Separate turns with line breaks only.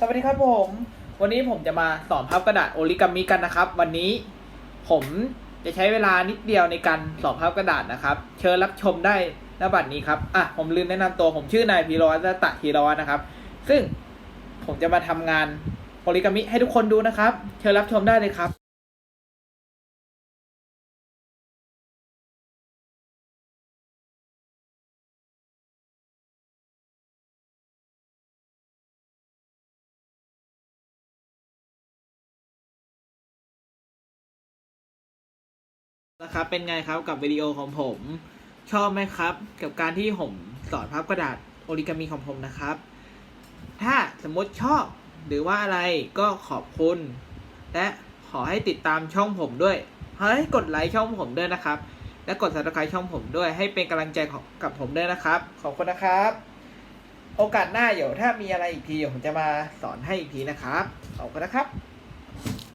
สวัสดีครับผม วันนี้ผมจะมาสอนพับกระดาษโอริกามิกันนะครับ วันนี้ผมจะใช้เวลานิดเดียวในการสอนพับกระดาษนะครับ เชิญรับชมได้ณบัดนี้ครับอะผมลืมแนะนำตัวผมชื่อนายพีรวัตตะพีรวัตรนะครับ ซึ่งผมจะมาทำงานโอริกามิให้ทุกคนดูนะครับ เชิญรับชมได้เลยครับ นะครับเป็นไงครับกับวิดีโอของผม ชอบไหมครับ กับการที่ผมสอนพับกระดาษโอริกามิของผมนะครับ ถ้าสมมติชอบหรือว่าอะไรก็ขอบคุณ และขอให้ติดตามช่องผมด้วยให้กดไลค์ช่องผมด้วยนะครับ และกด subscribe ช่องผมด้วย ให้เป็นกำลังใจของกับผมด้วยนะครับ ขอบคุณนะครับ โอกาสหน้าเดี๋ยวถ้ามีอะไรอีกทีเดี๋ยวผมจะมาสอนให้อีกทีนะครับขอบคุณนะครับ